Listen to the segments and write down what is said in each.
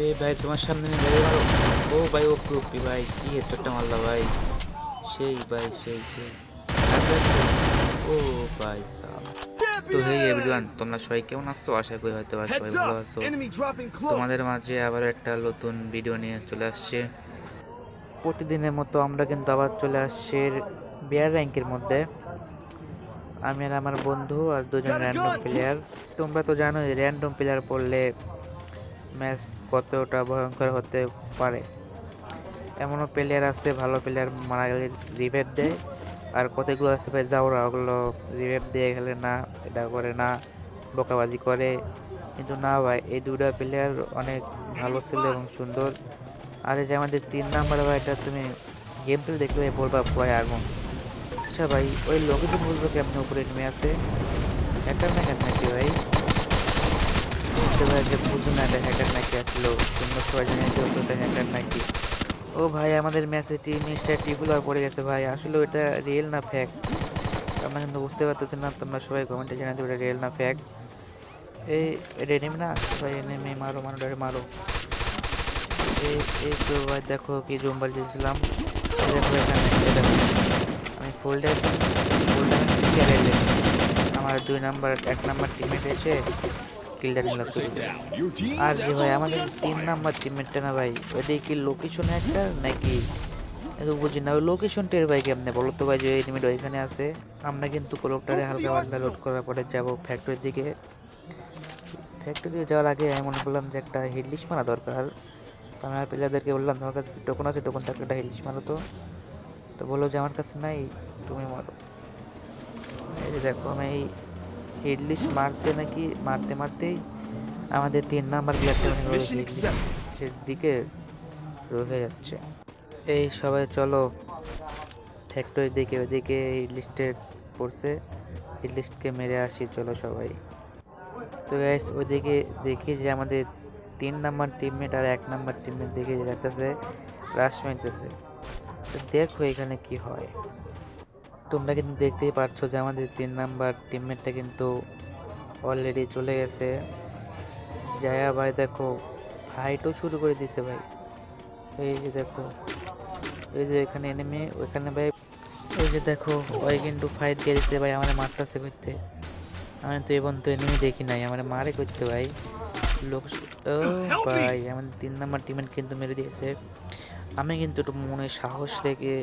এ ভাই তোমার সামনে নিয়ে মেরে ও ভাই ও টুপি ভাই কি হেডশটটা মারলা ভাই? সেই ভাই সেই সেই। ও ভাই সাহ তো হেই এভরিওয়ান তোমরা সবাই কেমন আসছো আশা করি হয়তো সবাই ভালো আছো. তোমাদের মাঝে আবার একটা নতুন ভিডিও নিয়ে চলে আসছে। প্রতিদিনের মতো আমরা কিন্তু আবার চলে আসছি বিয়ার র্যাঙ্কের মধ্যে। আমি আর আমার বন্ধু আর দুজন র্যান্ডম প্লেয়ার তোমরা তো জানোই র্যান্ডম প্লেয়ার পড়লে ম্যাচ কতটা ভয়ঙ্কর হতে পারে? এমনও প্লেয়ার আসতে ভালো প্লেয়ার মারা গেলে রিভেভ দেয়। আর কতগুলো আছে ভাই? যাওরা ওগুলো রিভেভ দিয়ে গেলে না, এটা করে না, বোকাবাজি করে। কিন্তু না ভাই, এই দুটা প্লেয়ার অনেক ভালো ছিল এবং সুন্দর। আর এই যে আমাদের তিন নাম্বার ভাই, এটা তুমি গেম প্লে দেখলে বলবা ভাই আগুন। আচ্ছা ভাই, ওই লোকেশন বলব কি আপনি উপরে নেমে আছে? একটা না নাকি ভাই? বুঝতে পারি যে বুঝো না এটা হ্যাকার নাকি আসলো। তোমরা সবাই জানি যে ওটা হ্যাকার নাকি। ও ভাই, আমাদের মেসেজটি মিস্টার টিপুলার পড়ে গেছে ভাই। আসলে ওটা রিয়েল না ফ্যাক আমরা কিন্তু বুঝতে পারতেছি না, তোমরা সবাই কমেন্টে জানাতে ওটা রিয়েল না ফ্যাক এই, এটা এনেমি না? ভাই এনেমি মারো মারো, ডরে মারো। এই এই তো ভাই, দেখো কি জম্বার দিয়েছিলাম আমি ফুল ড্যাশ ফুল ড্যাশ আমার দুই নাম্বার এক নাম্বার টিমমেট এসে কিলটা নিলাম Take down. Your team আর যে ভাই, আমাদের তিন নাম্বার টিমমেটটা না ভাই ওইটাই কি লোকেশন একটা নাকি? এটা বুঝি না, ওই লোকেশন টের ভাই কেমনে? বলো তো ভাই যে এনিমিট ওইখানে আছে। আমরা কিন্তু কোলকটারে হালকা পাতলা লোড করার পরে যাব ফ্যাক্টরির দিকে। ফ্যাক্টরি দিকে যাওয়ার আগে আমি মনে করলাম যে একটা হিডলিশ মারা দরকার। তো আমি আর প্লেয়ারদেরকে বললাম, তোমার কাছে টোকন আছে? টোকন থাকলে একটা হিডলিশ মারো তো। তো বলল যে, আমার কাছে নাই, তুমি মারো। এই দেখো, আমি হিডলিশ মারতে নাকি মারতে মারতেই আমাদের তিন নাম্বার Mission দিকে রয়ে যাচ্ছে। এই সবাই চলো ফ্যাক্টরি দিকে ওইদিকে লিস্টে পড়ছে। এই লিস্টকে মেরে আসি চলো সবাই। তো গাইস ওইদিকে দেখি যে আমাদের তিন নাম্বার টিমমেট আর এক নাম্বার টিমমেট দেখে যাচ্ছে রাশ মারতেছে তো দেখো এখানে কি হয়। তোমরা কিন্তু দেখতেই পাচ্ছ যে আমাদের তিন নাম্বার টিমমেটটা কিন্তু অলরেডি চলে গেছে। জায়া ভাই দেখো ফাইটও শুরু করে দিছে ভাই। এই যে দেখো এই যে এখানে এনেমি ওইখানে ভাই ওই যে দেখো ওই কিন্তু ফাইট দিয়ে দিচ্ছে ভাই আমার মারতেছে করতে। আমি তো এবং তো এনিমি দেখি নাই আমার মারে করতে ভাই। লোক ও ভাই আমাদের তিন নাম্বার টিমের কিন্তু মেরে দিয়েছে। আমি কিন্তু একটু মনে সাহস রেখে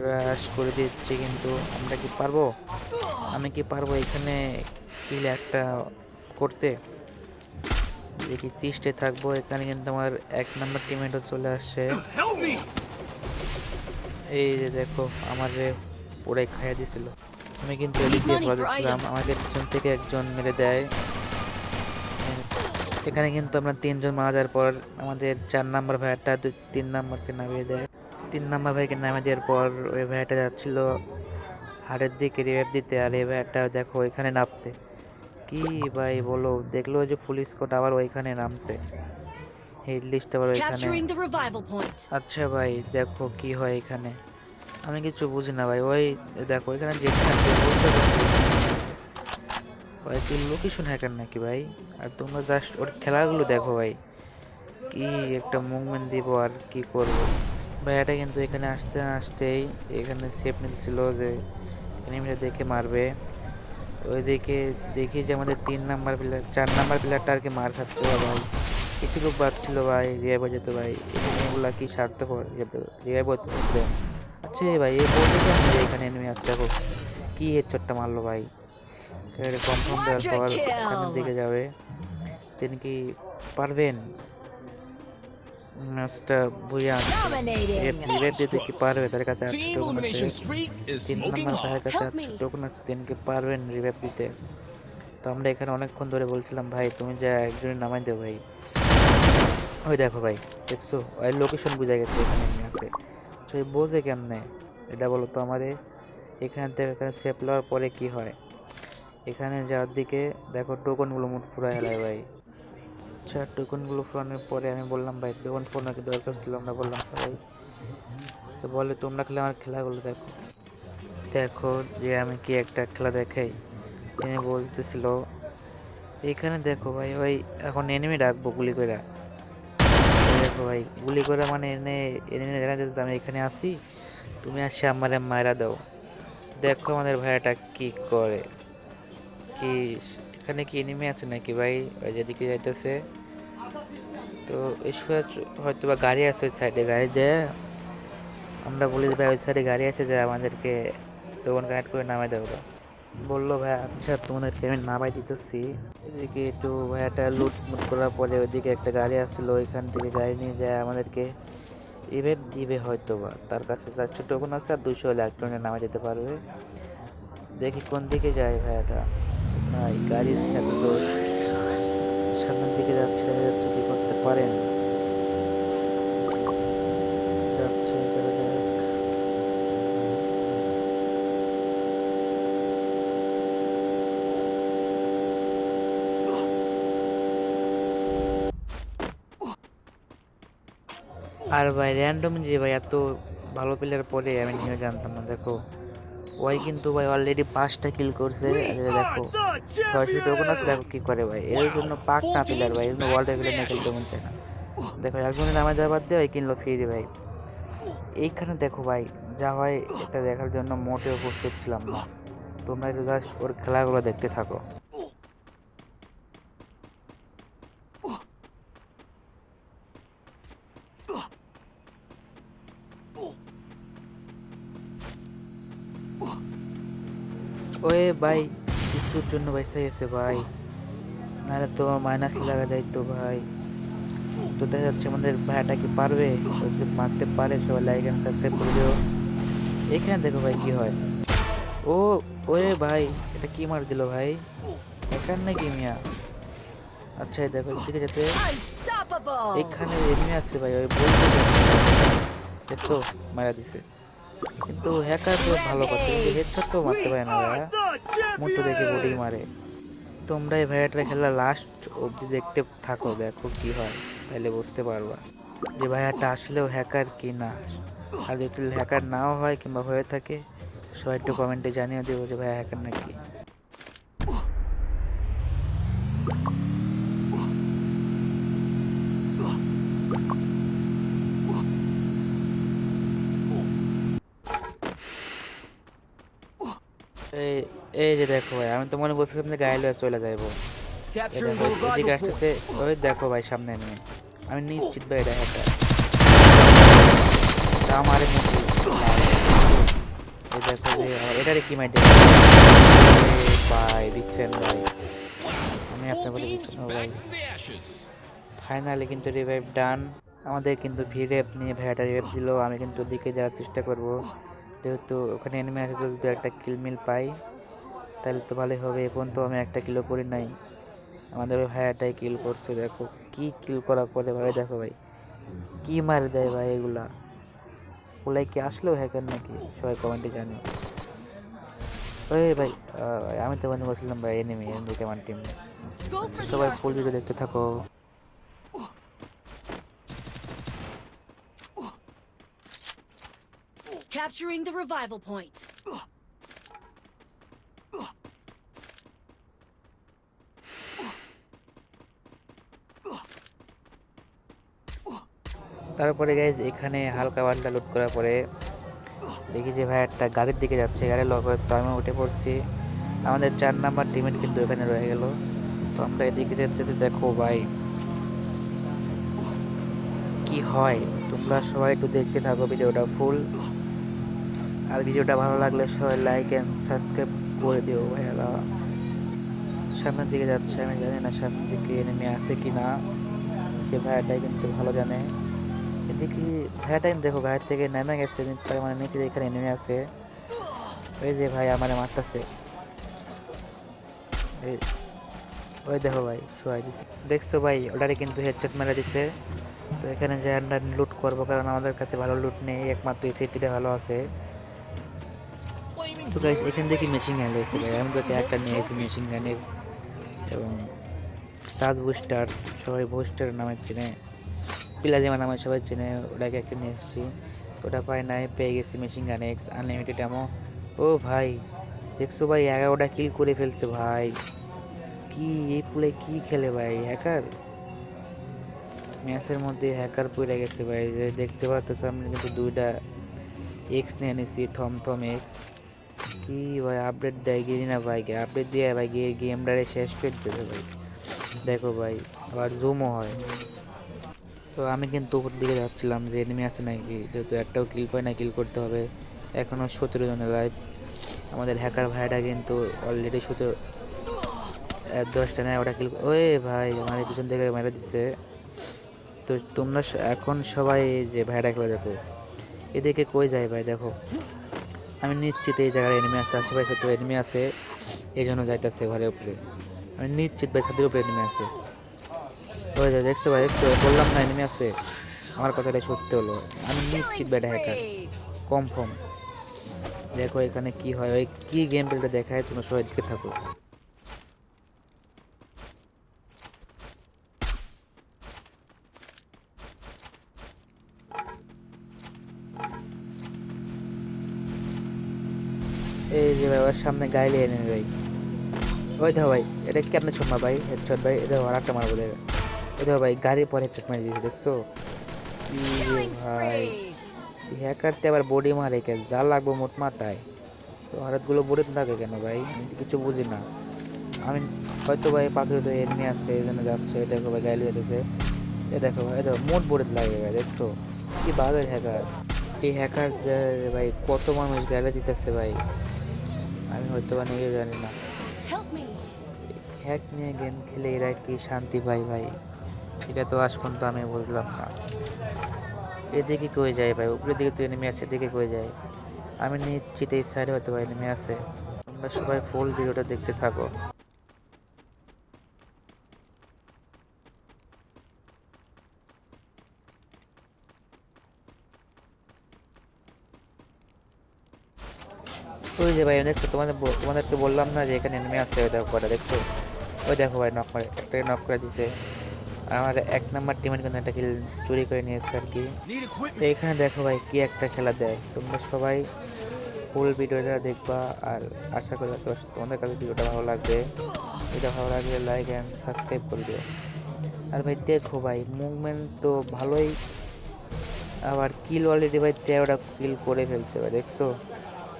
রাশ করে দিচ্ছে কিন্তু আমরা কি পারব? আমি কি পারব এখানে কিল একটা করতে? দেখি চিস্টে থাকব। এখানে কিন্তু আমার এক নাম্বার টিমেটও চলে আসছে। এই যে দেখো, আমার পুরাই খাইয়া দিছিল। আমি কিন্তু এদিক. আমাদের পিছন থেকে একজন মেরে দেয়। এখানে কিন্তু আমরা তিনজন মারা যাওয়ার পর আমাদের চার নাম্বার ভাইয়াটা দুই তিন নাম্বারকে নামিয়ে দেয়। তিন নাম্বার ভাইকে নামে দেওয়ার পর ওই ভাইয়াটা যাচ্ছিল হাটের দিকে রিভাইভ দিতে আর এই ভাইয়াটা দেখো ওইখানে নামছে। কি ভাই বলো? দেখল যে পুলিশ কোট আবার ওইখানে নামছে। হেড লিস্ট আবার ওইখানে. আচ্ছা ভাই দেখো কি হয় এখানে। আমি কিছু বুঝি না ভাই ওই দেখো এখানে পারছি ভাই তুই লোকেশন হ্যাকার নাকি ভাই? আর তোমরা জাস্ট ওর খেলাগুলো দেখো ভাই। কি একটা মুভমেন্ট দিব আর কি করব? ভাই এটা কিন্তু এখানে আসতে আসতেই এখানে সেফ নিচ্ছিল যে এনিমিটা দেখে মারবে। ওইদিকে দেখি যে আমাদের তিন নাম্বার প্লেয়ার চার নাম্বার প্লেয়ারটা আর কি মার খাচ্ছে ভাই। কিছু লোক বাচ্ছিল ভাই রিয়াই বাজাতো ভাই। এগুলা কি স্বার্থপর? রিয়াই বাজাতে আচ্ছা ভাই এ বলতে এখানে এনিমি দেখো কি হেডশটটা মারলো ভাই। কনফার্ম দেওয়ার পর সামনের দিকে যাবে। তিনি কি পারবেন? ম্যাচটা বুঝে আনছে দিতে কি পারবে তার কাছে আছে Team টোকন আছে তিন নম্বর. ভাইয়ের কাছে me. টোকন আছে তিনি কি পারবেন রিভেট দিতে তো আমরা এখানে অনেকক্ষণ ধরে বলছিলাম ভাই তুমি যা একজনের নামাই দেও ভাই ওই দেখো ভাই দেখছ ওই লোকেশন বুঝে গেছে এখানে নিয়ে আছে তো এই বোঝে কেমনে এটা বলো তো আমাদের এখান থেকে এখানে সেফ লওয়ার পরে কি হয় এখানে যাওয়ার দিকে দেখো টোকনগুলো মুঠ পুরো হেলায় ভাই আচ্ছা টোকনগুলো ফুরানোর পরে আমি বললাম, ভাই ফুরানোর কি দরকার ছিল, আমরা বললাম, ভাই, তো বলে, তোমরা খেলে আমার খেলাগুলো দেখো। দেখো যে আমি কি একটা খেলা দেখাই। তিনি বলতেছিল এখানে দেখো ভাই ভাই, এখন এনিমি ডাকবো গুলি করে দেখো ভাই, গুলি করে মানে এনে এনে জানা যেত আমি এখানে আসি, তুমি আসে আমারে মায়েরা দাও। দেখো আমাদের ভাইয়াটা কি করে, কি এখানে কি এনিমি আছে নাকি ভাই? ওই যেদিকে যাইতেছে। তো এই হয়তো বা গাড়ি আছে ওই সাইডে গাড়ি যায় আমরা বলি যে ভাই ওই সাইডে গাড়ি আছে যে আমাদেরকে দোকান কানেক্ট করে নামাই দেবো বলল, ভাই আচ্ছা তোমাদের আমি নামাই দিতেছি। এদিকে একটু ভাইয়াটা লুট মুট করার পরে ওইদিকে একটা গাড়ি আসছিল ওইখান থেকে গাড়ি নিয়ে যায় আমাদেরকে। ইভেন্ট দিবে হয়তো বা তার কাছে চারশো টোকন আছে আর দুশো হলে এক নামাই দিতে পারবে। দেখি কোন দিকে যায় ভাইয়াটা। ভাই, গাড়ির এত দোষ সামনের দিকে যাচ্ছে কি করতে পারেন? আর ভাই র্যান্ডম যে ভাই, এত ভালো প্লেয়ার পরে আমি নিয়ে জানতাম না, দেখো। ওই কিন্তু ভাই অলরেডি পাঁচটা কিল করছে। দেখো ছয়শো টোকন আছে দেখো কি করে ভাই। এর জন্য পাক না প্লেয়ার ভাই এর জন্য ওয়ার্ল্ড রেগুলার না খেলতে মন চায় না। দেখো একজনের নামে যাবার দিয়ে ওই কিনলো ফ্রি ভাই। এইখানে দেখো ভাই যা হয় এটা দেখার জন্য মোটেও প্রস্তুত ছিলাম। না তোমরা একটু জাস্ট ওর খেলাগুলো দেখতে থাকো। ওয়ে ভাই কিছুর জন্য পয়সা গেছে ভাই। নাহলে তো মাইনাস লাগা যায় তো ভাই। তো দেখা যাচ্ছে আমাদের ভাইটা কি পারবে? যদি মারতে পারে, সবাই লাইক এন্ড সাবস্ক্রাইব করে দিও। এখানে দেখো ভাই কি হয়। ও ওরে ভাই, এটা কি মার দিল ভাই? এখান নাকি মিয়া? আচ্ছা দেখো যেতে Unstoppable! এখানে এমনি আসছে ভাই, ওই বলতে দেখো মারা দিছে। কিন্তু হ্যাকার তো ভালো কথা কিন্তু হেডশট তো মারতে পারে না ভাইয়া। মোটো দেখে বডি মারে। তোমরা এই ভাইয়াটার খেলা লাস্ট অবধি দেখতে থাকো, দেখো কি হয় তাহলে বুঝতে পারবা। যে ভাইয়াটা আসলেও হ্যাকার কি না। আর যদি হ্যাকার নাও হয় কিংবা হয়ে থাকে, সবাই একটু কমেন্টে জানিয়ে দেবো যে ভাইয়া হ্যাকার নাকি। এই এই যে দেখো ভাই আমি তো মনে করছিলাম যে গায়ে লয়ে চলে দেখো, এদিকে আসতেছে ওই দেখো ভাই সামনে নিয়ে আমি নিশ্চিত ভাই এটা হ্যাকার আমারে এই দেখো যে আমার এটারে কি মাইটে ভাই বিগ ফ্যান ভাই? আমি আপনার বিগ ভাই? ফাইনালি কিন্তু রিভাইভ ডান আমাদের কিন্তু ভিড়ে নিয়ে ভাইয়াটা রিভাইভ দিল আমি কিন্তু ওদিকে যাওয়ার চেষ্টা করব। যেহেতু ওখানে এনিমি আছে যদি একটা কিল মিল পাই তাহলে তো ভালোই হবে। এ তো আমি একটা কিলো করি নাই। আমাদের ওই ভাইয়াটাই কিল করছে দেখো। কি কিল করা করে ভাই দেখো ভাই কি মার দেয় ভাই এগুলা? ওলাই কি আসলেও হ্যাকার নাকি? সবাই কমেন্টে জানি ওই ভাই আমি তো মনে করছিলাম ভাই এনিমি এনিমিকে কেমন টিম সবাই ফুল! ভিডিও দেখতে থাকো। Capturing the revival point. তারপরে গাইজ এখানে হালকা পাল্টা লুট করার পরে দেখি যে ভাই একটা গাড়ির দিকে যাচ্ছে গাড়ি লক তো আমি উঠে পড়ছি। আমাদের চার নাম্বার টিমের কিন্তু এখানে রয়ে গেল। তো আমরা এদিকে যেতে দেখো ভাই, কি হয়? তোমরা সবাই একটু দেখতে থাকো ভিডিওটা ফুল আর ভিডিওটা ভালো লাগলে সবাই লাইক অ্যান্ড সাবস্ক্রাইব করে দিও ভাইয়ারা। সামনের দিকে যাচ্ছে, আমি জানি না সামনের দিকে নেমে আসে কি না সে ভাইয়াটাই কিন্তু ভালো জানে। এদিকে ভাইয়াটাই দেখো গাড়ি থেকে নেমে গেছে, কিন্তু তার মানে নিচে এখানে নেমে আছে। ওই যে ভাই আমার মারতেছে। ওই দেখো ভাই শোয়াই দিছে। দেখছ ভাই, ওটারে কিন্তু হেডশট মেরে দিছে। তো এখানে যে লুট করব, কারণ আমাদের কাছে ভালো লুট নেই, একমাত্র এই সিটিটা ভালো আছে। তো গাইস এখান থেকে মেশিন গান রয়েছে আমি তো একটা নিয়ে এসেছি মেশিন গানের এবং সাজ বুস্টার সবাই বুস্টার নামে চিনে। প্লাজিমা নামে সবাই চেনে ওটাকে একটা নিয়ে এসেছি। ওটা পাই নাই, পেয়ে গেছি মেশিন গান এক্স আনলিমিটেড এমন ও ভাই, দেখছ ভাই এগারোটা কিল করে ফেলছে ভাই। কি, এই প্লে কি খেলে ভাই হ্যাকার ম্যাচের মধ্যে হ্যাকার পড়ে গেছে ভাই। দেখতে পাচ্ছ, সামনে কিন্তু দুইটা এক্স নিয়ে নিছি থম থম এক্স কি ভাই আপডেট দেয় গিরি না ভাই? আপডেট দিয়ে ভাই গিয়ে গেমটারে শেষ করে দিতে ভাই। দেখো ভাই, আবার জুমও হয়। তো আমি কিন্তু উপর দিকে যাচ্ছিলাম যে এনিমি আছে নাকি? যেহেতু একটাও কিল পাই না কিল করতে হবে। এখনও সতেরো জনের লাইভ আমাদের হ্যাকার ভাইটা কিন্তু অলরেডি সতেরো দশটা নেয়, ওটা কিল ওই ভাই আমার পিছন থেকে মেরে দিচ্ছে তো তোমরা এখন সবাই যে ভাইটা খেলা দেখো, এদিকে কই যায় ভাই? দেখো। আমি নিশ্চিত এই জায়গায় এনিমি আছে, আশেপাশে হয়তো এনিমি আছে। এই জন্য যাইতেছে ঘরের উপরে। আমি নিশ্চিত ভাই ছাদের উপরে এনিমি আছে। হয়ে যায় দেখছ ভাই, দেখছ? বললাম না এনিমি আছে। আমার কথাটা সত্যি হলো। আমি নিশ্চিত এটা হ্যাকার. কনফার্ম দেখো এখানে কি হয়, ওই কী গেম প্লেটা দেখায়, তোমরা সবাই দিকে থাকো এই যে ভাই ওর সামনে গাইলে এনে ভাই। ওই দেখো ভাই, এটা কেমনে ছোট ভাই? হেডশট ভাই, এটা আর একটা মারবো দেখ ওই দেখো ভাই গাড়ি পরে হেডশট মারি দিয়েছে, দেখছ? কি রে ভাই. হ্যাকারতে আবার বডি মারে কেন? যা লাগবো মোট মাথায়। তো হঠাৎগুলো বডি থাকে কেন ভাই? আমি তো কিছু বুঝি না। আমি হয়তো ভাই পাথরে এনিমি আছে, এই জন্য যাচ্ছে। দেখো ভাই গাইলে যেতেছে এ দেখো ভাই দেখো, মোট বডি লাগে ভাই, দেখছ? কি বাজার হ্যাকার এই হ্যাকার ভাই, কত মানুষ গাইলে দিতেছে ভাই। আমি হয়তো বা নিজেও জানি না। হ্যাক নিয়ে গেম খেলে এরা কি শান্তি পায় ভাই? এটা তো আজ পর্যন্ত আমি বুঝলাম না। এদিকে কয়ে যায় ভাই? উপরের দিকে তো এনিমি আছে এদিকে কয়ে যায়? আমি নিশ্চিত এই সাইডে হয়তো এনিমি আছে। তোমরা সবাই ফুল ভিডিওটা দেখতে থাকো। ওই যে ভাই, দেখছ, তোমাদের তোমাদেরকে বললাম না যে এখানে এনিমি আছে ওই দেখো কটা দেখছ? ওই দেখো ভাই নক করে, একটা নক করে দিছে। আমার এক নাম্বার টিমের কিন্তু একটা কিল চুরি করে নিয়েছে আর কি। তো এখানে দেখো ভাই, কি একটা খেলা দেয়। তোমরা সবাই ফুল ভিডিওটা দেখবা আর আশা করি তোমাদের কাছে ভিডিওটা ভালো লাগবে। এটা ভালো লাগলে লাইক অ্যান্ড সাবস্ক্রাইব করে দিও। আর ভাই, দেখো ভাই মুভমেন্ট তো ভালোই। আবার কিল অলরেডি ভাই তেরোটা কিল করে ফেলছে ভাই, দেখছ?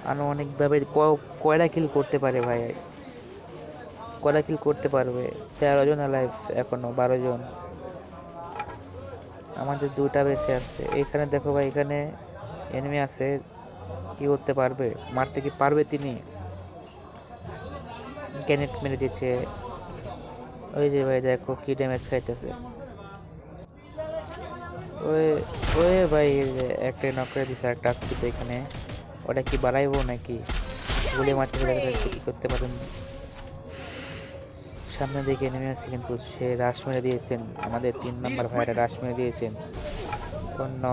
আনুমানিকভাবে ক- কয়টা কিল করতে পারে ভাই? কয়টা কিল করতে পারবে? তেরো জন লাইফ এখনও, বারো জন। আমাদের দুটা বেঁচে আছে। এখানে দেখো ভাই, এখানে এনিমি আছে। কি করতে পারবে? মারতে কি পারবে তিনি? গ্যানেট মেরে দিচ্ছে ওই যে ভাই, দেখো কি ড্যামেজ খাইতেছে। ওই ওই ভাই একটা নক করে দিছে একটা আসছে এখানে। ওটা কি বাড়াইবো নাকি? গুলি মারতে কি করতে পারেন? সামনে দিকে নেমে আছে কিন্তু সে রাশ মেরে দিয়েছেন। আমাদের তিন নম্বর ভাইরা রাশ মেরে দিয়েছেন। অন্য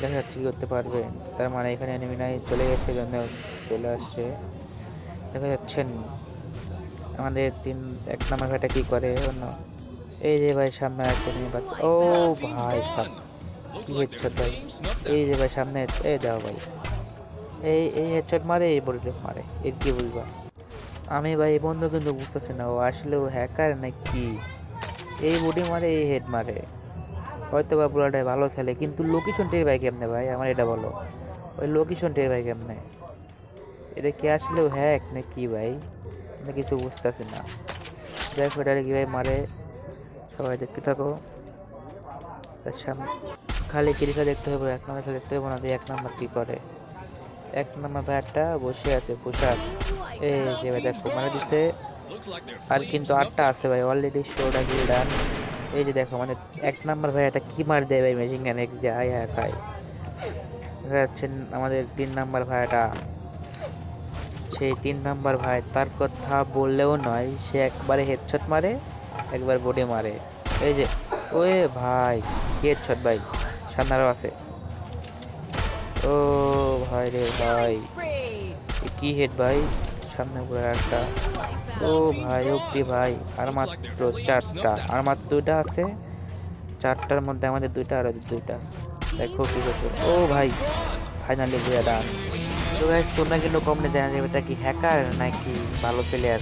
দেখা যাচ্ছে কি করতে পারবে। তার মানে এখানে এনিমি নাই, চলে গেছে জন্য চলে আসছে। দেখা যাচ্ছেন আমাদের তিন, এক নম্বর ভাইটা কি করে? অন্য এই যে ভাই সামনে একটা এনিমি পাচ্ছে। ও ভাই সাম কি হেডশট ভাই। এই যে ভাই সামনে, এই দাও ভাই। এই এই হেডশট মারে, এই বডি মারে, এর কি বুঝবা? আমি ভাই, এই বন্ধু কিন্তু বুঝতেছি না, ও আসলে ও হ্যাকার না কি? এই বডি মারে, এই হেড মারে। হয়তো বা পুরোটাই ভালো খেলে, কিন্তু লোকেশন টের ভাই কেমনে ভাই? আমার এটা বলো। ওই লোকেশন টের ভাই কেমনে? এটা কি আসলেও হ্যাক না কি ভাই? আমি কিছু বুঝতেছি না। দেখো এটা কি ভাই মারে? সবাই দেখতে থাকো। তার সামনে খালি কিরিকা দেখতে হবে, এক নম্বর খেলা দেখতে হবে, না এক নম্বর কী করে? এক নম্বর ব্যাটটা বসে আছে, পোশাক। এই যে ভাই দেখো মানে দিছে। আর কিন্তু আটটা আছে ভাই অলরেডি শোটা গিল ডান এই যে দেখো মানে এক নাম্বার ভাই এটা কি মার দেয় ভাই মেশিন গান এক্স যে আয় হ্যাঁ খাই দেখা আমাদের তিন নাম্বার ভাইটা সেই তিন নাম্বার ভাই তার কথা বললেও নয়, সে একবারে হেডশট মারে, একবার বডি মারে। এই যে, ওয়ে ভাই হেডশট ভাই? সামনে আরও আছে। ও ভাই রে ভাই। কি হেড ভাই? সামনে পুরো একটা। ও ভাই ওকে ভাই, আর মাত্র চারটা। আর মাত্র দুইটা আছে। চারটার মধ্যে আমাদের দুইটা আর দুইটা। দেখো কি করছে ও ভাই ফাইনালি বুয়া ডান তো গাইস তোমরা কিন্তু কমেন্টে জানা যাবে এটা কি হ্যাকার নাকি ভালো প্লেয়ার